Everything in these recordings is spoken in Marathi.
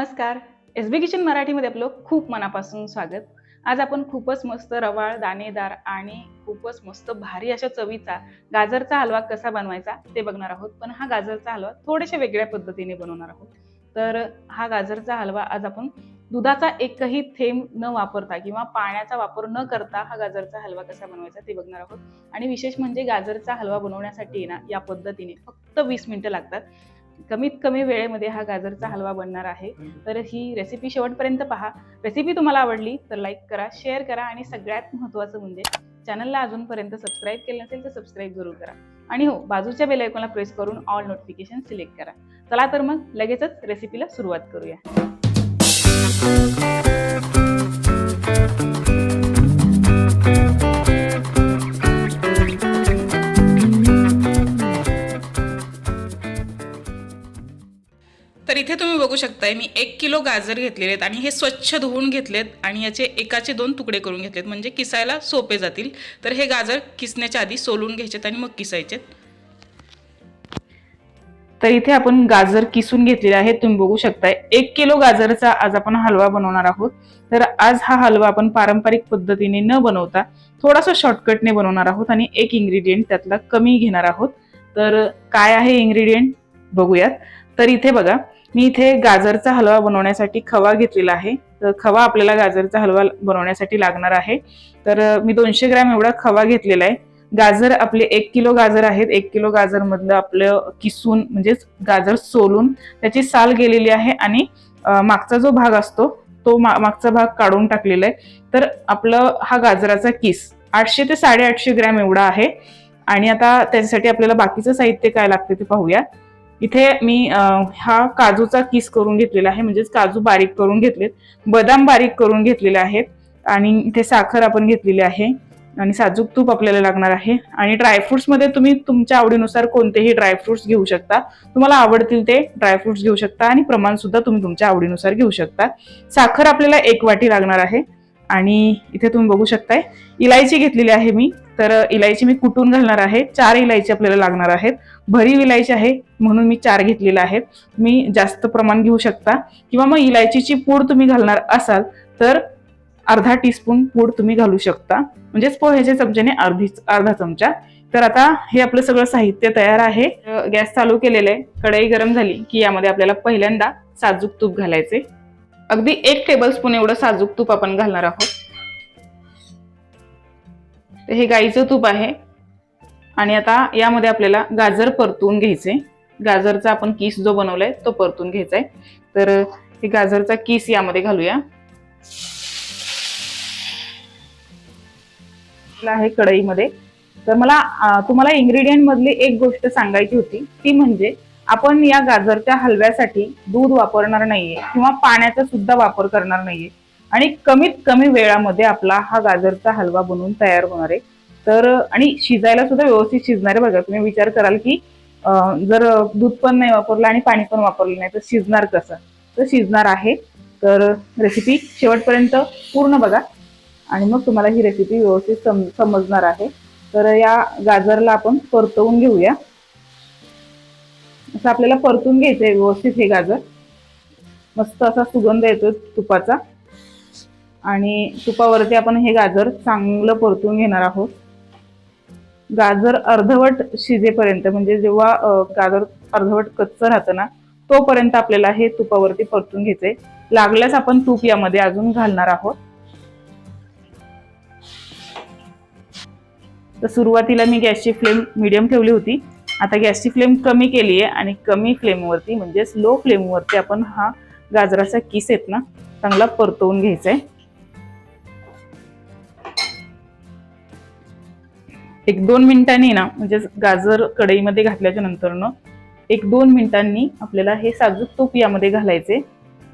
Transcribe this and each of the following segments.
नमस्कार. एस बी किचन मराठीमध्ये आपलं खूप मनापासून स्वागत. आज आपण खूपच मस्त रवाळ दाणेदार आणि खूपच मस्त भारी अशा चवीचा गाजरचा हलवा कसा बनवायचा ते बघणार आहोत. पण हा गाजरचा हलवा थोड्याशा वेगळ्या पद्धतीने बनवणार आहोत. तर हा गाजरचा हलवा आज आपण दुधाचा एकही थेंब न वापरता किंवा पाण्याचा वापर न करता हा गाजरचा हलवा कसा बनवायचा ते बघणार आहोत. आणि विशेष म्हणजे गाजरचा हलवा बनवण्यासाठी ना या पद्धतीने फक्त वीस मिनिटं लागतात. कमीत कमी वेळेमध्ये हा गाजरचा हलवा बनणार आहे. तर ही रेसिपी शेवटपर्यंत पहा. रेसिपी तुम्हाला आवडली तर लाईक करा शेअर करा आणि सगळ्यात महत्त्वाचं म्हणजे चॅनलला अजूनपर्यंत सबस्क्राईब केलं नसेल तर सबस्क्राईब जरूर करा. आणि हो बाजूच्या बेल आयकॉनला प्रेस करून ऑल नोटिफिकेशन सिलेक्ट करा. चला तर मग लगेचच रेसिपीला सुरुवात करूया. इथे तुम्ही बघू शकताय मी एक किलो गाजर घेतलेले आहेत आणि हे स्वच्छ धुवून घेतलेत आणि याचे एकाचे दोन तुकडे करून घेतलेत. म्हणजे किसायला सोपे जातील. तर हे गाजर किसण्याच्या आधी सोलून घ्यायचेत आणि मग किसायचेत. तर इथे आपण गाजर किसून घेतलेले आहेत. तुम्ही बघू शकताय एक किलो गाजरचा आज आपण हलवा बनवणार आहोत. तर आज हा हलवा आपण पारंपरिक पद्धतीने न बनवता थोडासा शॉर्टकटने बनवणार आहोत आणि एक इन्ग्रेडियंट त्यातला कमी घेणार आहोत. तर काय आहे इन्ग्रेडियंट बघूयात. तर इथे बघा मी इथे गाजरचा हलवा बनवण्यासाठी खवा घेतलेला आहे. तर खवा आपल्याला गाजरचा हलवा बनवण्यासाठी लागणार आहे. तर मी दोनशे ग्रॅम एवढा खवा घेतलेला आहे. गाजर आपले एक किलो गाजर आहेत. एक किलो गाजर मधलं आपलं किसून म्हणजेच गाजर सोलून त्याची साल गेलेली आहे आणि मागचा जो भाग असतो तो मागचा भाग काढून टाकलेला आहे. तर आपलं हा गाजराचा किस आठशे ते साडेआठशे ग्रॅम एवढा आहे. आणि आता त्याच्यासाठी आपल्याला बाकीचं साहित्य काय लागते ते पाहूया. इथे मी हा काजूचा किस करून घेतलेला आहे म्हणजेच काजू बारीक करून घेतलेत बदाम बारीक करून घेतलेले आहेत आणि इथे साखर आपण घेतलेली आहे आणि साजूक तूप आपल्याला लागणार आहे आणि ड्रायफ्रुट्समध्ये तुम्ही तुमच्या आवडीनुसार कोणतेही ड्रायफ्रुट्स घेऊ शकता. तुम्हाला आवडतील ते ड्रायफ्रुट्स घेऊ शकता आणि प्रमाणसुद्धा तुम्ही तुमच्या आवडीनुसार घेऊ शकता. साखर आपल्याला एक वाटी लागणार आहे. आणि इथे तुम्ही बघू शकताय इलायची घेतलेली आहे मी. तर इलायची मी कुटून घालणार आहे? चार इलायची आपल्याला लागणार आहेत. भरीव इलायची आहे म्हणून मी चार घेतलेल्या आहेत. तुम्ही जास्त प्रमाण घेऊ शकता. किंवा मग इलायचीची पूड तुम्ही घालणार असाल तर अर्धा टीस्पून पूड तुम्ही घालू शकता. म्हणजेच पोह्याच्या चमच्याने अर्धी अर्धा चमचा. तर आता हे आपलं सगळं साहित्य तयार आहे. गॅस चालू केलेलं आहे. कढई गरम झाली की यामध्ये आपल्याला पहिल्यांदा साजूक तूप घालायचे अगदी एक टेबल स्पून एवढं साजूक तूप आपण घालणार आहोत. तर हे गाईचं तूप आहे. आणि आता यामध्ये आपल्याला गाजर परतून घ्यायचे. गाजरचा आपण किस जो बनवलाय तो परतून घ्यायचा आहे तर हे गाजरचा किस यामध्ये घालूया. आहे कढईमध्ये. तर मला तुम्हाला इन्ग्रेडियंट मधली एक गोष्ट सांगायची होती. ती म्हणजे आपण या गाजरच्या हलव्यासाठी दूध वापरणार नाहीये किंवा पाण्याचा सुद्धा वापर करणार नाहीये. आणि कमीत कमी वेळामध्ये आपला हा गाजरचा हलवा बनवून तयार होणार आहे. तर आणि शिजायला सुद्धा व्यवस्थित शिजणार आहे बघा. तुम्ही विचार कराल की जर दूध पण नाही वापरलं आणि पाणी पण वापरलं नाही तर शिजणार कसं? तर शिजणार आहे. तर रेसिपी शेवटपर्यंत पूर्ण बघा. आणि मग तुम्हाला ही रेसिपी व्यवस्थित सम समजणार आहे. तर या गाजरला आपण परतवून घेऊया. असं आपल्याला परतून घ्यायचं आहे व्यवस्थित हे गाजर. मस्त असा सुगंध येतो तुपाचा. आणि तुपावरती आपण हे गाजर चांगलं परतून घेणार आहोत. गाजर अर्धवट शिजेपर्यंत म्हणजे जेव्हा गाजर अर्धवट कच्चं राहतं ना तोपर्यंत आपल्याला हे तुपावरती परतून घ्यायचंय. लागल्यास आपण तूप यामध्ये अजून घालणार आहोत. तर सुरुवातीला मी गॅसची फ्लेम मिडियम ठेवली होती. आता गॅसची फ्लेम कमी केली आहे आणि कमी फ्लेमवरती म्हणजेच लो फ्लेमवरती आपण हा गाजराचा किस आहेत ना चांगला परतवून घ्यायचा आहे. एक दोन मिनिटांनी ना म्हणजे गाजर कढईमध्ये घातल्याच्या नंतरनं एक दोन मिनिटांनी आपल्याला हे साजूक तूप यामध्ये घालायचे.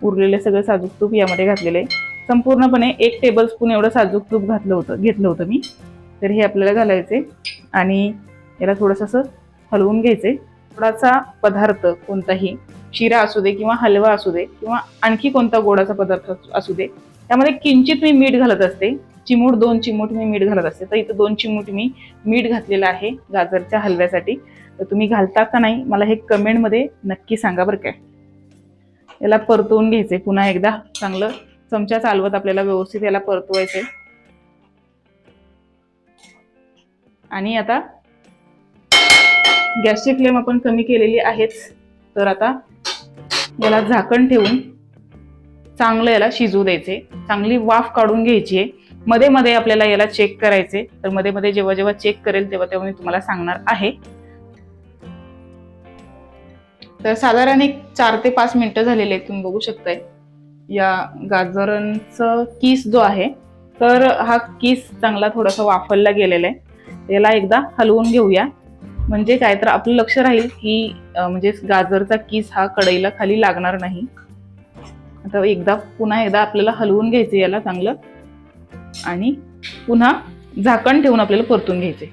उरलेले सगळं साजूक तूप यामध्ये घातलेले संपूर्णपणे एक टेबल स्पून एवढं साजूक तूप घातलं होतं घेतलं होतं मी. तर हे आपल्याला घालायचे आणि याला थोडंसं असं हलवून घ्यायचे. थोडासा पदार्थ कोणताही शिरा असू दे किंवा हलवा असू दे किंवा आणखी कोणता गोडाचा पदार्थ असू दे त्यामध्ये किंचित मी मीठ घालत असते. चिमूट दोन चिमूट मी मीठ घालत असते. तर इथं दोन चिमूट मी मीठ घातलेलं आहे गाजरच्या हलव्यासाठी. तर तुम्ही घालता का नाही मला हे कमेंटमध्ये नक्की सांगा बरं काय याला परतवून घ्यायचे. पुन्हा एकदा चांगलं चमचा चालवत आपल्याला व्यवस्थित याला परतवायचे. आणि आता गॅसची फ्लेम आपण कमी केलेली आहेच तर आता याला झाकण ठेवून चांगलं याला शिजू द्यायचे. चांगली वाफ काढून घ्यायची आहे. मध्ये मध्ये आपल्याला याला चेक करायचे. तर मध्ये मध्ये जेव्हा जेव्हा चेक करेल तेव्हा तेव्हा मी तुम्हाला सांगणार आहे. तर साधारण एक चार ते पाच मिनिटं झालेले आहेत तुम्ही बघू शकताय. या गाजरांचं किस जो आहे तर हा किस चांगला थोडासा वाफरला गेलेला आहे. याला एकदा हलवून घेऊया. म्हणजे काय तर आपलं लक्ष राहील की म्हणजे गाजरचा किस हा कढईला खाली लागणार नाही. आता एकदा पुन्हा एकदा आपल्याला हलवून घ्यायचे याला चांगलं. आणि पुन्हा झाकण ठेवून आपल्याला परतून घ्यायचे.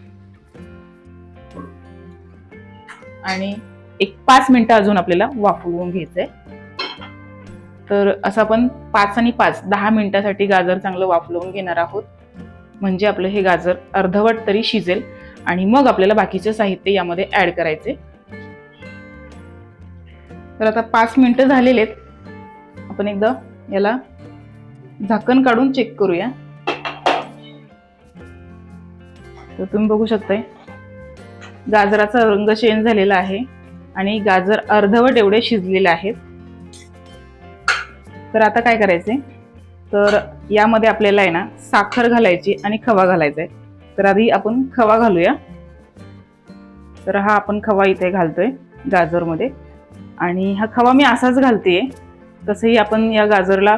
आणि एक पाच मिनिटं अजून आपल्याला वाफवून घ्यायचंय. तर असं आपण पाच आणि पाच दहा मिनिटासाठी गाजर चांगलं वाफलवून घेणार आहोत. म्हणजे आपलं हे गाजर अर्धवट तरी शिजेल आणि मग आपल्याला बाकीचे साहित्य यामध्ये ॲड करायचे. तर आता पाच मिनटं झालेले आहेत आपण एकदा याला झाकण काढून चेक करूया. तर तुम्ही बघू शकताय गाजराचा रंग चेंज झालेला आहे आणि गाजर अर्धवट एवढे शिजलेले आहेत. तर आता काय करायचे तर यामध्ये आपल्याला आहे ना साखर घालायची आणि खवा घालायचा आहे तर आधी आपण खवा घालूया. तर हा आपण खवा इथे घालतोय गाजरमध्ये. आणि हा खवा मी असाच घालतेय. तसंही आपण या गाजरला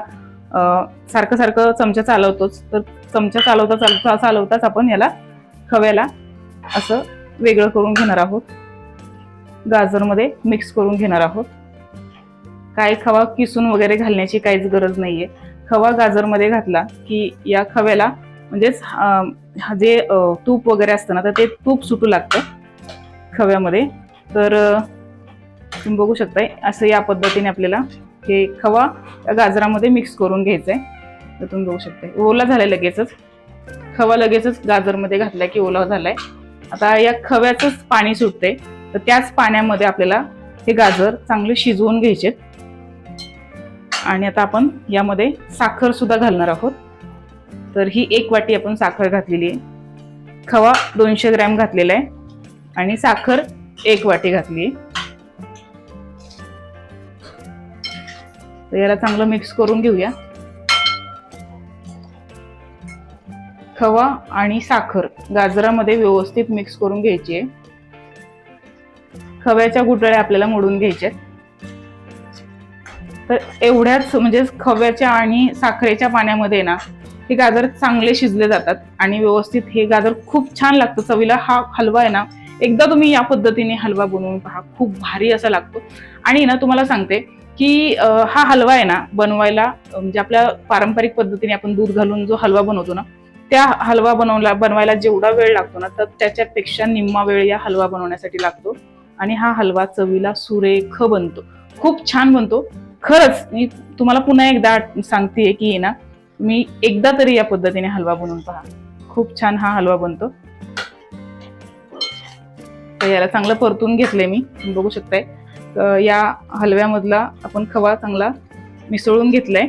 सारखं सारखं चमचा चालवतोच. तर चमचा चालवता चालवता चालवताच आपण याला खव्याला असं वेगळं करून घेणार आहोत. गाजरमध्ये मिक्स करून घेणार आहोत. काय खवा किसून वगैरे घालण्याची काहीच गरज नाही आहे खवा गाजरमध्ये घातला की या खव्याला म्हणजेच हा जे तूप वगैरे असतं ना तर ते तूप सुटू लागतं खव्यामध्ये. तर तुम्ही बघू शकताय असं या पद्धतीने आपल्याला हे खवा या गाजरामध्ये मिक्स करून घ्यायचं आहे तर तुम्ही बघू शकताय. ओला झालाय लगेचच. खवा लगेचच गाजरमध्ये घातलाय की ओला झालाय. आता या खव्याचंच पाणी सुटते तर त्याच पाण्यामध्ये आपल्याला हे गाजर चांगले शिजवून घ्यायचे आणि आता आपण यामध्ये साखर सुद्धा घालणार आहोत. तर ही एक वाटी आपण साखर घातलेली आहे. खवा दोनशे ग्रॅम घातलेला आहे आणि साखर एक वाटी घातली तर याला चांगलं मिक्स करून घेऊया. खवा आणि साखर गाजरामध्ये व्यवस्थित मिक्स करून घ्यायची आहे. खव्याच्या गुठळ्या आपल्याला मोडून घ्यायच्या तर एवढ्याच म्हणजे खव्याच्या आणि साखरेच्या पाण्यामध्ये ना हे गाजर चांगले शिजले जातात आणि व्यवस्थित हे गाजर खूप छान लागतं. चवीला हा हलवा आहे ना एकदा तुम्ही या पद्धतीने हलवा बनवून पहा. खूप भारी असा लागतो. आणि ना तुम्हाला सांगते की हा हलवा आहे ना बनवायला म्हणजे आपल्या पारंपरिक पद्धतीने आपण दूध घालून जो हलवा बनवतो ना त्या हलवा बनवला बनवायला जेवढा वेळ लागतो ना तर त्याच्यापेक्षा निम्मा वेळ या हलवा बनवण्यासाठी लागतो. आणि हा हलवा चवीला सुरेख बनतो. खूप छान बनतो. खरंच मी तुम्हाला पुन्हा एकदा सांगते की ना मी एकदा तरी या पद्धतीने हलवा बनवून पहा. खूप छान हा हलवा बनतो. तर याला चांगलं परतून घेतलंय मी. बघू शकताय. या हलव्यामधला आपण खवा चांगला मिसळून घेतलाय.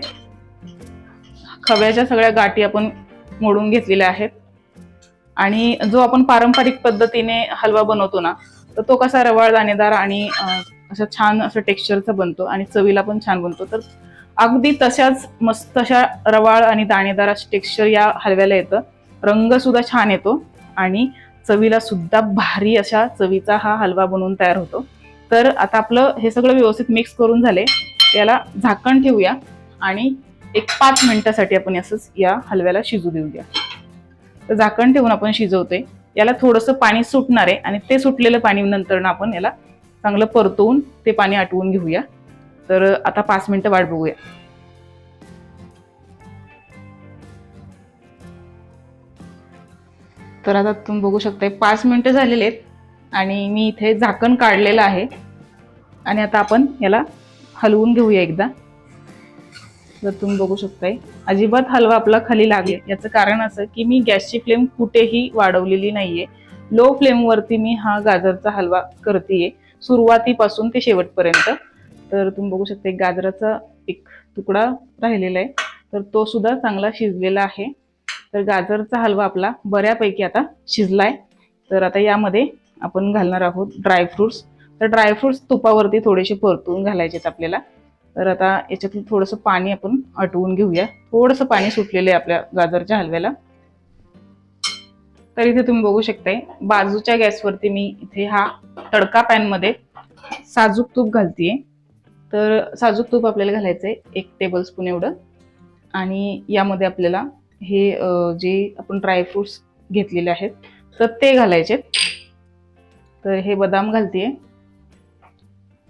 खव्याच्या सगळ्या गाठी आपण मोडून घेतलेल्या आहेत. आणि जो आपण पारंपरिक पद्धतीने हलवा बनवतो ना तर तो कसा रवाळ दाणेदार आणि अशा छान असं टेक्स्चरचा बनतो आणि चवीला पण छान बनतो. तर अगदी तशाच मस्त अशा रवाळ आणि दाणेदार असं टेक्स्चर या हलव्याला येतं. रंग सुद्धा छान येतो आणि चवीला सुद्धा भारी अशा चवीचा हा हलवा बनवून तयार होतो. तर आता आपलं हे सगळं व्यवस्थित मिक्स करून झाले. याला झाकण ठेवूया आणि एक पाच मिनिटासाठी आपण असंच या हलव्याला शिजू देऊया. तर झाकण ठेवून आपण शिजवतोय. याला थोडंसं पाणी सुटणार आहे आणि ते सुटलेलं पाणी नंतर आपण याला चांगलं परतवून ते पाणी आटवून घेऊया. तर आता पाच मिनटं वाट बघूया. तर आता तुम्ही बघू शकता पाच मिनटं झालेले आहेत आणि मी इथे झाकण काढलेलं आहे. आणि आता आपण याला हलवून घेऊया एकदा. तर तुम्ही बघू शकताय अजिबात हलवा आपला खाली लागेल. याचं कारण असं की मी गॅसची फ्लेम कुठेही वाढवलेली नाहीये. लो फ्लेमवरती मी हा गाजरचा हलवा करतेय. सुरुवातीपासून ते शेवटपर्यंत. तर तुम्ही बघू शकता एक गाजराचा एक तुकडा राहिलेला आहे. तर तो सुद्धा चांगला शिजलेला आहे. तर गाजरचा हलवा आपला बऱ्यापैकी आता शिजलाय. तर आता यामध्ये आपण घालणार आहोत ड्रायफ्रुट्स तर ड्रायफ्रुट्स तुपावरती थोडेसे परतून घालायचे आहेत आपल्याला. तर आता याच्यातून थोडंसं पाणी आपण आटवून घेऊया. थोडंसं पाणी सुटलेलं आहे आपल्या गाजरच्या हलव्याला. तर इथे तुम्ही बघू शकताय बाजूच्या गॅसवरती मी इथे हा तडका पॅनमध्ये साजूक तूप घालतीये. तर साजूक तूप आपल्याला घालायचंय एक टेबल स्पून एवढं. आणि यामध्ये आपल्याला हे जे आपण ड्रायफ्रुट्स घेतलेले आहेत तर ते घालायचे. तर हे बदाम घालतीये.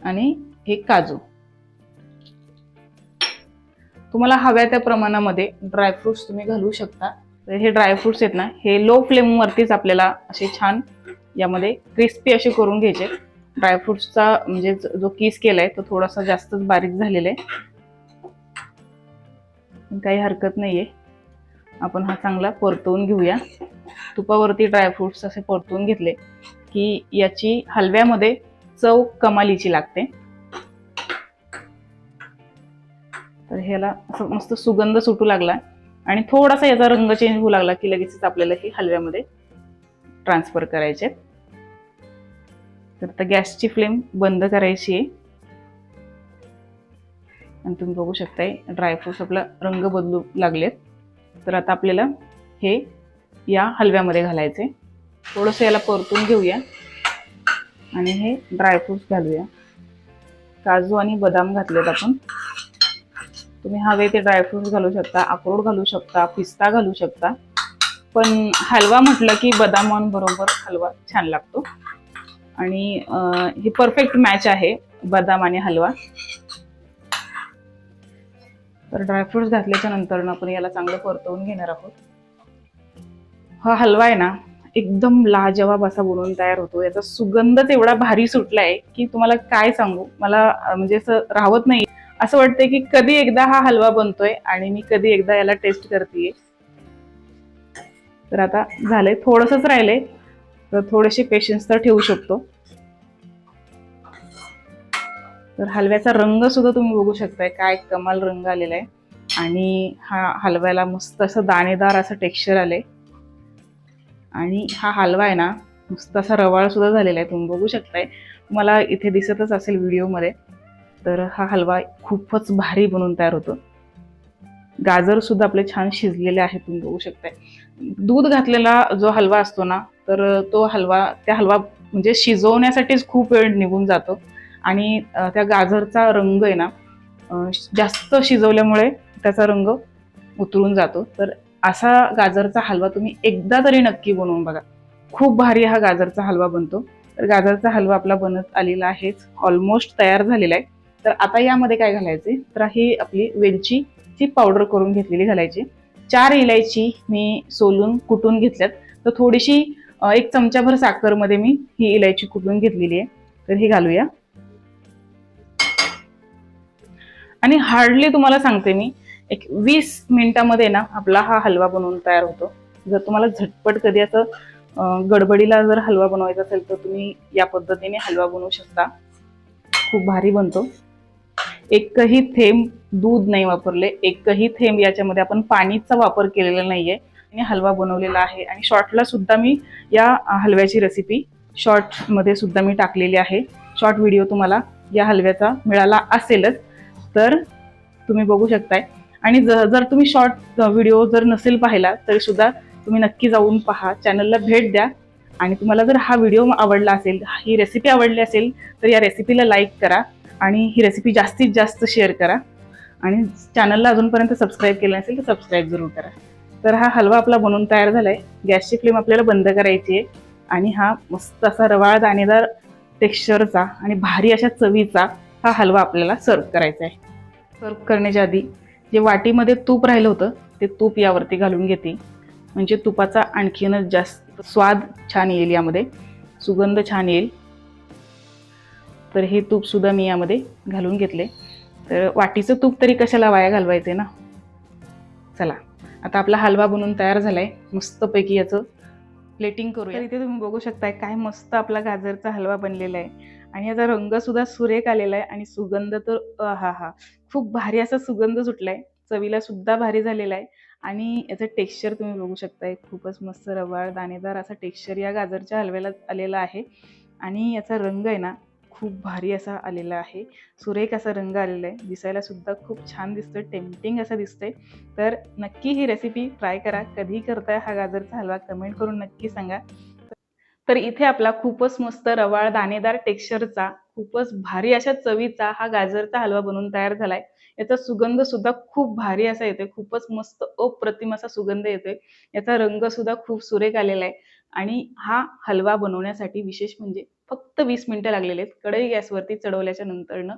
आणि हे काजू. तुम्हाला हव्या त्या प्रमाणामध्ये ड्रायफ्रुट्स तुम्ही घालू शकता. तर हे ड्रायफ्रुट्स आहेत ना हे लो फ्लेमवरतीच आपल्याला असे छान यामध्ये क्रिस्पी असे करून घ्यायचे. ड्रायफ्रुट्सचा म्हणजे जो किस केलाय तो थोडासा जास्तच बारीक झालेला आहे. काही हरकत नाहीये. आपण हा चांगला परतवून घेऊया. तुपावरती ड्रायफ्रुट्स असे परतवून घेतले की याची हलव्यामध्ये चव कमालीची लागते. तर ह्याला असं मस्त सुगंध सुटू लागला. आणि थोडासा याचा रंग चेंज होऊ लागला की लगेचच आपल्याला हे हलव्यामध्ये ट्रान्सफर करायचे. तर आता गॅसची फ्लेम बंद करायची आहे. आणि तुम्ही बघू शकताय ड्रायफ्रुट्स आपला रंग बदलू लागलेत. तर आता आपल्याला हे या हलव्यामध्ये घालायचे. थोडंसं याला परतून घेऊया. आणि हे ड्रायफ्रूट्स घालूया. काजू आणि बदाम घातलेत आपण. तुम्ही हवे ते ड्रायफ्रुट्स घालू शकता अक्रोड घालू शकता पिस्ता घालू शकता. पण हलवा म्हटलं की बदामांबरोबर हलवा छान लागतो. आणि हे परफेक्ट मॅच आहे बदाम आणि हलवा. तर ड्रायफ्रुट्स घातल्याच्या नंतर आपण याला चांगलं परतवून घेणार आहोत. हा हलवा आहे ना एकदम लाजवाब असा बनवून तयार होतो. याचा सुगंधच एवढा भारी सुटलाय की तुम्हाला काय सांगू? मला म्हणजे असं राहत नाही असं वाटतंय की कधी एकदा हा हलवा बनतोय आणि मी कधी एकदा याला टेस्ट करते तर आता झालंय थोडंसंच राहिलंय. तर थोडेसे पेशन्स तर ठेवू शकतो. तर हलव्याचा रंग सुद्धा तुम्ही बघू शकताय काय कमाल रंग आलेला आहे आणि हा हलव्याला मस्त असं दाणेदार असं टेक्स्चर आले आणि हा हलवा आहे ना मस्त असा रवाळ सुद्धा झालेला आहे तुम्ही बघू शकताय. मला इथे दिसतच असेल व्हिडिओमध्ये तर हा हलवा खूपच भारी बनवून तयार होतो. गाजर सुद्धा आपले छान शिजलेले आहेत तुम्ही बघू शकताय. दूध घातलेला जो हलवा असतो ना तर तो हलवा त्या हलवा म्हणजे शिजवण्यासाठीच खूप वेळ निघून जातो. आणि त्या गाजरचा रंग आहे ना जास्त शिजवल्यामुळे त्याचा रंग उतरून जातो. तर असा गाजरचा हलवा तुम्ही एकदा तरी नक्की बनवून बघा. खूप भारी हा गाजरचा हलवा बनतो. तर गाजरचा हलवा आपला बनत आलेला आहेच ऑलमोस्ट तयार झालेला आहे. तर आता यामध्ये काय घालायचे? तर ही आपली वेलची ही पावडर करून घेतलेली घालायची. चार इलायची मी सोलून कुटून घेतल्यात. तर थोडीशी एक चमचाभर साखरमध्ये मी ही इलायची कुटून घेतलेली आहे. तर ही घालूया. आणि हार्डली तुम्हाला सांगते मी एक वीस मिनिटामध्ये ना आपला हा हलवा बनवून तयार होतो. जर तुम्हाला झटपट कधी असं गडबडीला जर हलवा बनवायचा असेल तर तुम्ही या पद्धतीने हलवा बनवू शकता. खूप भारी बनतो. एकही थेंब दूध नाही वापरले एकही थेंब याच्यामध्ये आपण पाणीचा वापर केलेला नाहीये. आणि हलवा बनवलेला आहे आणि शॉर्टला सुद्धा मी या हलव्याची रेसिपी शॉर्टमध्ये सुद्धा मी टाकलेली आहे. शॉर्ट व्हिडिओ तुम्हाला या हलव्याचा मिळाला असेलच तर तुम्ही बघू शकताय. आणि ज- जर तुम्ही शॉर्ट व्हिडिओ जर नसेल पाहिला तरी सुद्धा तुम्ही नक्की जाऊन पहा चॅनलला भेट द्या. आणि तुम्हाला जर हा व्हिडिओ आवडला असेल ही रेसिपी आवडली असेल तर या रेसिपीला लाईक करा. आणि ही रेसिपी जास्तीत जास्त शेअर करा. आणि चॅनलला अजूनपर्यंत सबस्क्राईब केलं नसेल तर सबस्क्राईब जरूर करा. तर हा हलवा आपला बनवून तयार झाला आहे गॅसची फ्लेम आपल्याला बंद करायची आहे. आणि हा मस्त असा रवाळ दाणेदार टेक्स्चरचा आणि भारी अशा चवीचा हा हलवा आपल्याला सर्व करायचा आहे. सर्व करण्याच्या आधी जे वाटीमध्ये तूप राहिलं होतं ते तूप यावरती घालून घेते. म्हणजे तुपाचा आणखीनच जास्त स्वाद छान येईल यामध्ये. सुगंध छान येईल. तर हे तूपसुद्धा मी यामध्ये घालून घेतले. तर वाटीचं तूप तरी कशाला वाया घालवायचे ना? चला आता आपला हलवा बनवून तयार झाला आहे मस्तपैकी याचं प्लेटिंग करूया. इथे तुम्ही बघू शकताय काय मस्त आपला गाजरचा हलवा बनलेला आहे. आणि याचा रंगसुद्धा सुरेख आलेला आहे आणि सुगंध तर हा हा. खूप भारी असा सुगंध सुटलाय. चवीला सुद्धा भारी झालेला आहे. आणि याचं टेक्स्चर तुम्ही बघू शकताय खूपच मस्त रवाळ दाणेदार असा टेक्स्चर या गाजरच्या हलव्याला आलेला आहे. आणि याचा रंग आहे ना खूप भारी असा आलेला आहे. सुरेख असा रंग आलेला आहे. दिसायला सुद्धा खूप छान दिसतोय. टेम्पटिंग असं दिसतंय. तर नक्की ही रेसिपी ट्राय करा. कधी करताय हा गाजरचा हलवा कमेंट करून नक्की सांगा. तर इथे आपला खूपच मस्त रवाळ दाणेदार टेक्स्चरचा खूपच भारी अशा चवीचा हा गाजरचा हलवा बनवून तयार झालाय. याचा सुगंध सुद्धा खूप भारी असा येतोय. खूपच मस्त अप्रतिम असा सुगंध येतोय. याचा रंग सुद्धा खूप सुरेख आलेला आहे. आणि हा हलवा बनवण्यासाठी विशेष म्हणजे फक्त वीस मिनिटं लागलेले आहेत. कढई गॅसवरती चढवल्याच्या नंतरनं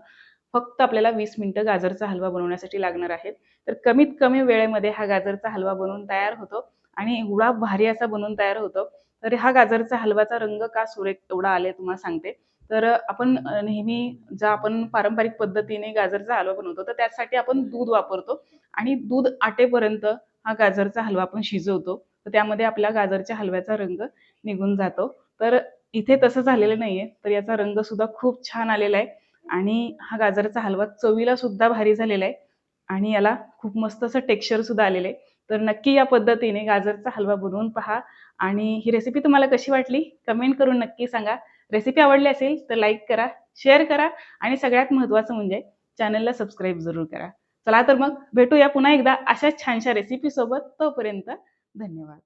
फक्त आपल्याला वीस मिनिटं गाजरचा हलवा बनवण्यासाठी लागणार आहेत. तर कमीत कमी वेळेमध्ये हा गाजरचा हलवा बनवून तयार होतो आणि एवढा भारी असा बनवून तयार होतो. तर हा गाजरचा हलवाचा रंग का सुरेख एवढा आले तुम्हाला सांगते. तर आपण नेहमी ज्या आपण पारंपरिक पद्धतीने गाजरचा हलवा बनवतो तर त्यासाठी आपण दूध वापरतो आणि दूध आटेपर्यंत हा गाजरचा हलवा आपण शिजवतो. तर त्यामध्ये आपल्या गाजरच्या हलव्याचा रंग निघून जातो. तर इथे तसं झालेलं नाहीये तर याचा रंग सुद्धा खूप छान आलेला आहे आणि हा गाजरचा हलवा चवीला सुद्धा भारी झालेला आहे आणि याला खूप मस्त असं टेक्स्चर सुद्धा आलेलं आहे तर नक्की या पद्धतीने गाजरचा हलवा बनवून पहा. आणि ही रेसिपी तुम्हाला कशी वाटली? कमेंट करून नक्की सांगा. रेसिपी आवडली असेल तर लाईक करा शेअर करा आणि सगळ्यात महत्त्वाचं म्हणजे चॅनलला सबस्क्राईब जरूर करा. चला तर मग भेटूया पुन्हा एकदा अशाच छानशा रेसिपीसोबत तोपर्यंत धन्यवाद.